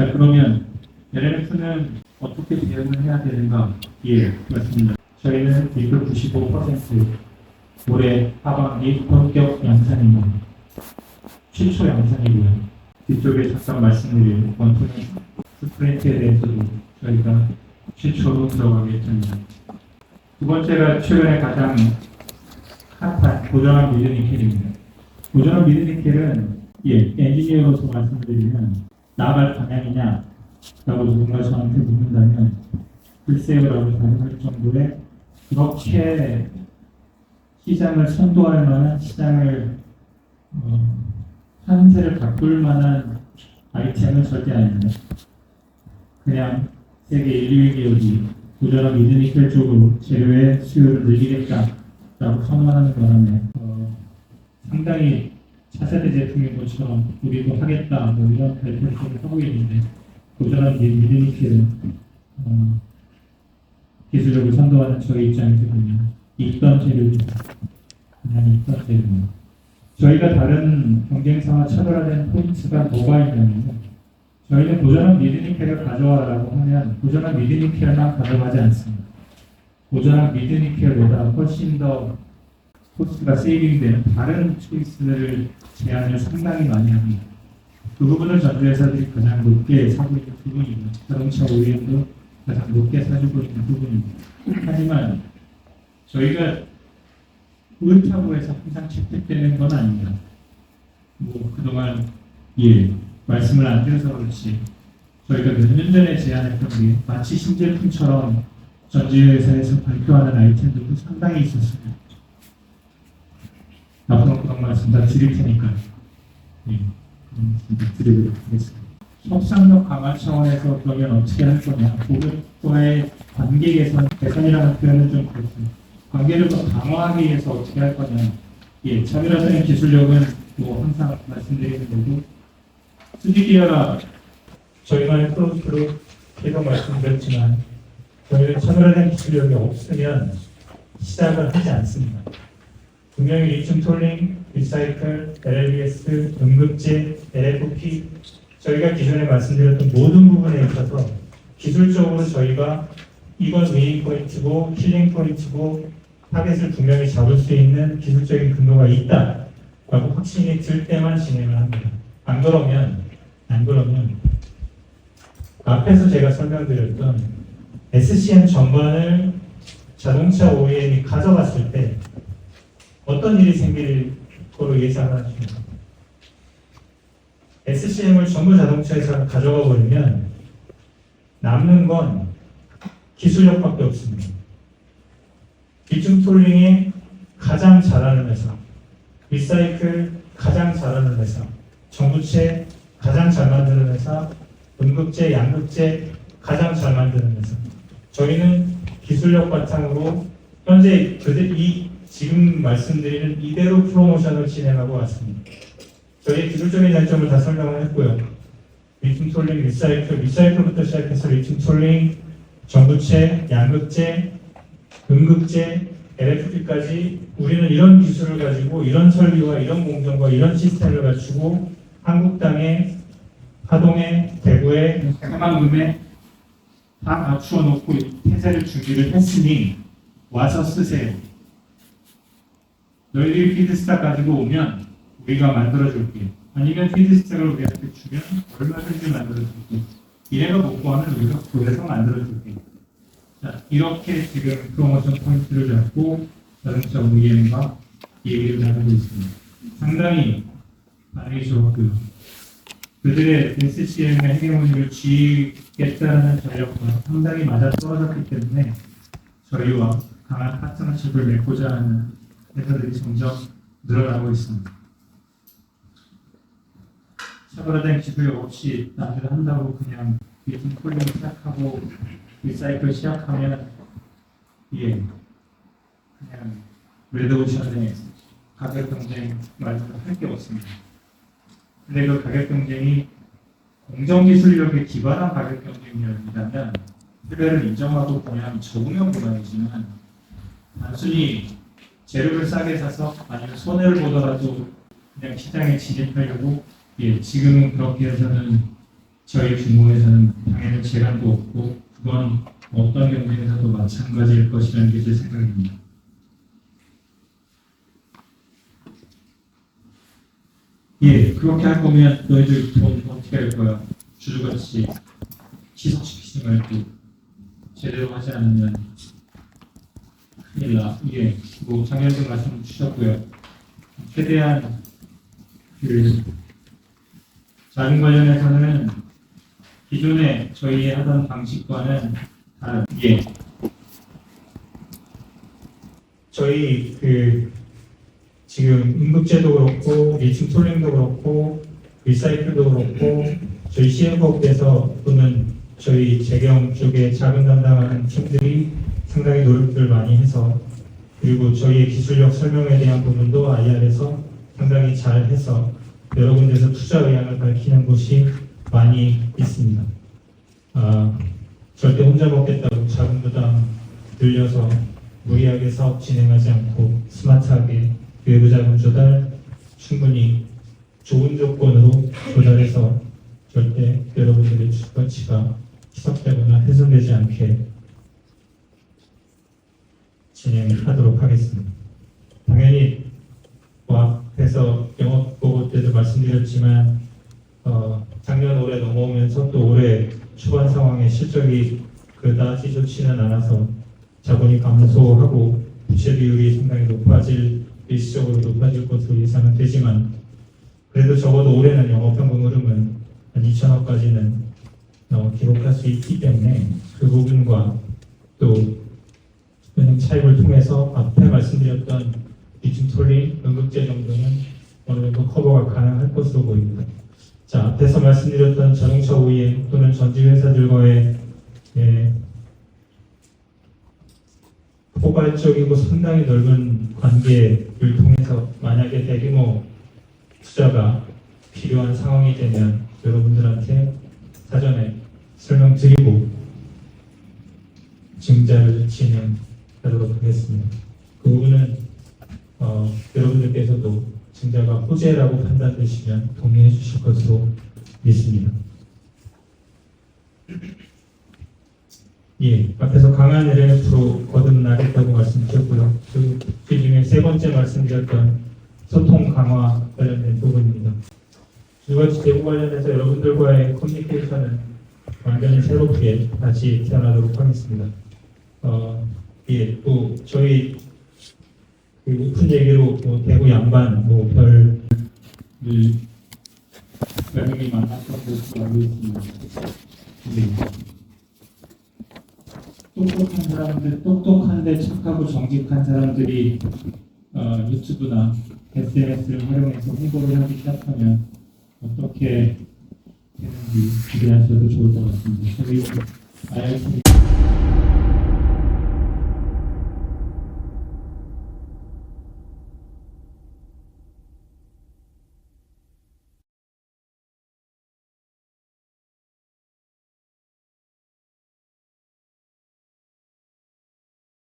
자, 그러면 LMF는 어떻게 대응을 해야 되는가? 예, 맞습니다. 저희는 195% 올해 하반기 본격 양산입니다. 최초 양산이고요. 뒤쪽에 잠깐 말씀드린 원투는 스프린트에 대해서도 저희가 최초로 들어가겠습니다. 두 번째가 최근에 가장 핫한 고전한 미드니켈입니다. 고전한 미드니켈은 예, 엔지니어로서 말씀드리면 나아갈 방향이냐 라고 누군가 저한테 묻는다면 글쎄요라고 답할 정도의 그렇게 시장을 선도할 만한 시장을 어, 판세를 바꿀 만한 아이템은 절대 아닙니다. 그냥 세계 1위 기업이 고전한 미드니켈 쪽으로 재료의 수요를 늘리겠다라고 선언하는 바람에 어, 상당히 차세대 제품인 것처럼 우리도 하겠다 뭐 이런 발표를 하고 있는데 고전한 미- 미드니켈은 어, 기술력을 선도하는 저희 입장에서 보면 있던 재료입니다. 그냥 있던 재료입니다. 저희가 다른 경쟁사와 차별화된 포인트가 뭐가 있냐면 저희는 고전한 미드니켈을 가져와라고 하면 고전한 미드니켈만 가져가지 않습니다. 고전한 미드니켈보다 훨씬 더 코스트가 세이빙 되는 다른 초이스를 제안을 상당히 많이 합니다. 그 부분을 전주회사들이 가장 높게 사고 있는 부분입니다. 자동차 OEM도 가장 높게 사주고 있는 부분입니다. 하지만 저희가 옳다고 해서 항상 채택되는 건 아닙니다. 뭐 그동안 예 말씀을 안 드려서 그렇지 저희가 몇 년 전에 제안했던 게 마치 신제품처럼 전지회사에서 발표하는 아이템들도 상당히 있었습니다. 말씀 다 드릴 테니까요. 예, 다 드리도록 하겠습니다. 협상력 강화 차원에서 그러면 어떻게 할 거냐? 고객과의 관계 개선, 개선이라는 표현은 좀 그렇습니다. 관계를 더 강화하기 위해서 어떻게 할 거냐? 예, 차별화된 기술력은 뭐 항상 말씀드리는 거고, 수직이어라 저희만의 프로젝트로 계속 말씀드렸지만, 저희는 차별화된 기술력이 없으면 시작을 하지 않습니다. 분명히 리튬 톨링, 리사이클, LLBS, 응급제, LFP 저희가 기존에 말씀드렸던 모든 부분에 있어서 기술적으로 저희가 이건 웨이 포인트고 힐링 포인트고 타겟을 분명히 잡을 수 있는 기술적인 근거가 있다 라고 확신이 들 때만 진행을 합니다. 안 그러면 안 그러면 앞에서 제가 설명드렸던 SCM 전반을 자동차 OEM이 가져갔을 때 어떤 일이 생길 거로 예상을 하십니까? SCM을 전부 자동차에서 가져가 버리면 남는 건 기술력밖에 없습니다. 리튬 톨링이 가장 잘하는 회사, 리사이클 가장 잘하는 회사, 전구체 가장 잘 만드는 회사, 응급제, 양극제 가장 잘 만드는 회사. 저희는 기술력 바탕으로 현재 이 지금 말씀드리는 이대로 프로모션을 진행하고 왔습니다. 저희 기술적인 장점을 다 설명을 했고요. 리튬 톨링, 리사이클, 리사이클부터 시작해서 리튬 톨링, 전구체, 양극재, 응급제, LFP까지 우리는 이런 기술을 가지고 이런 설비와 이런 공정과 이런 시스템을 갖추고 한국 땅에 하동에 대구에 해만금에 다 갖추어 놓고 태세를 준비를 했으니 와서 쓰세요. 너희들이 피드스타 가지고 오면 우리가 만들어줄게. 아니면 피드스타를 우리한테 주면 얼마든지 만들어줄게. 이래가 못 구하면 우리가 그래서 만들어줄게. 자, 이렇게 지금 프로모션 포인트를 잡고 자동차 OEM과 얘기를 나누고 있습니다. 상당히 반응이 좋았고요. 그들의 SCM의 헤게모니를 쥐겠다는 전략과 상당히 맞아 떨어졌기 때문에 저희와 강한 파트너십을 맺고자 하는 회사들이 점점 늘어나고 있습니다. 차별화된 기술력 없이 남들 한다고 그냥 리튬 콜링 시작하고 리사이클 시작하면 예 그냥 레드오션의 가격 경쟁 말고 할게 없습니다. 근데 그 가격 경쟁이 공정 기술력에 기반한 가격 경쟁이라면 해배를 인정하고 그냥 적응형 보장이지만 단순히 재료를 싸게 사서 아니면 손해를 보더라도 그냥 시장에 진입하려고 예 지금은 그렇게 해서는 저희 중국에서는 당연히 재간도 없고 그건 어떤 경쟁에서도 마찬가지일 것이라는 게 제 생각입니다. 예, 그렇게 할 거면 너희들 돈 어떻게 할 거야? 주주같이 희석시키지 말고 제대로 하지 않으면 큰 일 나. 예, 뭐 장현준 말씀 주셨고요. 최대한 그 자금 관련해서는 기존에 저희 하던 방식과는 다른 예. 저희 그 지금 응급제도 그렇고 리층 톨링도 그렇고 리사이클도 그렇고 저희 CF업에서 또는 저희 재경 쪽에 자금 담당하는 팀들이 상당히 노력들을 많이 해서 그리고 저희의 기술력 설명에 대한 부분도 IR에서 상당히 잘 해서 여러 군데서 투자 의향을 밝히는 곳이 많이 있습니다. 아, 절대 혼자 먹겠다고 자금 부담 늘려서 무리하게 사업 진행하지 않고 스마트하게 외부 자금 조달 충분히 좋은 조건으로 조달해서 절대 여러분들의 주가치가 희석되거나 훼손되지 않게 진행하도록 하겠습니다. 당연히 뭐 앞에서 영업 보고 때도 말씀드렸지만 어, 작년 올해 넘어오면서 또 올해 초반 상황에 실적이 그다지 좋지는 않아서 자본이 감소하고 부채 비율이 상당히 높아질 일시적으로 높아질 것으로 예상은 되지만 그래도 적어도 올해는 영업현금 흐름은 한 2천억까지는 어, 기록할 수 있기 때문에 그 부분과 또 은행 차입을 통해서 앞에 말씀드렸던 톨링, 응급제 정도는 어느 정도 커버가 가능할 것으로 보입니다. 자, 앞에서 말씀드렸던 자동차 OEM 또는 전지 회사들과의 예, 포괄적이고 상당히 넓은 관계를 통해서 만약에 대규모 투자가 필요한 상황이 되면 여러분들한테 사전에 설명드리고 증자를 진행 하도록 하겠습니다. 그 부분은 어, 여러분들께서도 증자가 호재라고 판단되시면 동의해 주실 것으로 믿습니다. 예, 앞에서 강한 LMF로 거듭나겠다고 말씀드렸고요. 그, 그 중에 세 번째 말씀드렸던 소통 강화 관련된 부분입니다. 두 가지 제보 관련해서 여러분들과의 커뮤니케이션은 완전히 새롭게 다시 태어나도록 하겠습니다. 어, 예, 또 저희 그 오픈 얘기로 뭐 대구 양반 뭐 별을 별명이 많았던 것으로 알고 있습니다. 네. 똑똑한 사람들, 똑똑한데 착하고 정직한 사람들이 어, 유튜브나 SNS를 활용해서 홍보를 하기 시작하면 어떻게 되는지 기대하셔도 좋을 것 같습니다. 저희 IRC